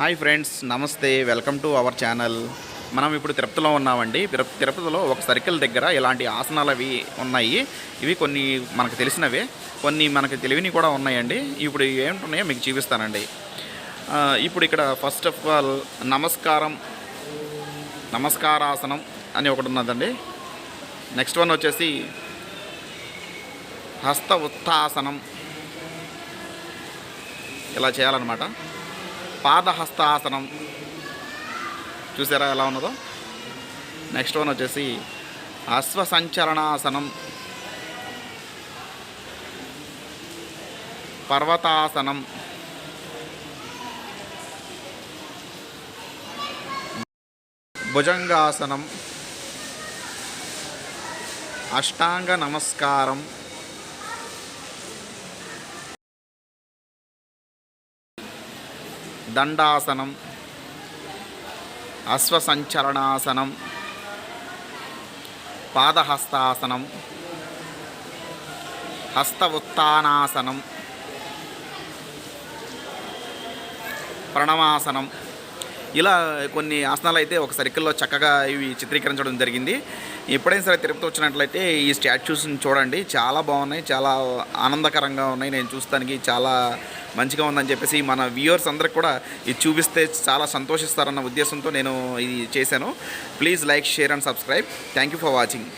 Hi friends నమస్తే welcome to our channel. మనం ఇప్పుడు తిరుపతిలో ఉన్నామండి. తిరుపతిలో ఒక సర్కిల్ దగ్గర ఇలాంటి ఆసనాలు అవి ఉన్నాయి. ఇవి కొన్ని మనకు తెలిసినవే. కొన్ని మనకు తెలివిని కూడా ఉన్నాయండి. ఇప్పుడు ఏమిటున్నాయో మీకు చూపిస్తానండి. ఇప్పుడు ఇక్కడ ఫస్ట్ ఆఫ్ ఆల్ నమస్కారం నమస్కారాసనం అని ఒకటి ఉన్నదండి. నెక్స్ట్ వన్ వచ్చేసి హస్త ఉత్థాసనం. ఇలా చేయాలన్నమాట. పాదహస్తాసనం. చూసారా ఎలా ఉన్నదో? నెక్స్ట్ వన్ వచ్చేసి అశ్వసంచలనాసనం పర్వతాసనం. భుజంగాసనం. అష్టాంగ నమస్కారం. దండాసనం అశ్వసంచలనాసనం పాదహస్తాసనం హస్త ఉత్నాసనం ప్రణమాసనం ఇలా కొన్ని ఆసనాలు అయితే ఒక సర్కిల్లో చక్కగా ఇవి చిత్రీకరించడం జరిగింది. ఎప్పుడైనా సరే తిరుపతి వచ్చినట్లయితే ఈ స్టాచ్యూస్ని చూడండి. చాలా బాగున్నాయి. చాలా ఆనందకరంగా ఉన్నాయి. నేను చూస్తానికి చాలా మంచిగా ఉందని చెప్పేసి మన వ్యూవర్స్ అందరికి కూడా ఇది చూపిస్తే చాలా సంతోషిస్తారన్న ఉద్దేశంతో నేను ఇది చేశాను. Please like share and subscribe. Thank you for watching.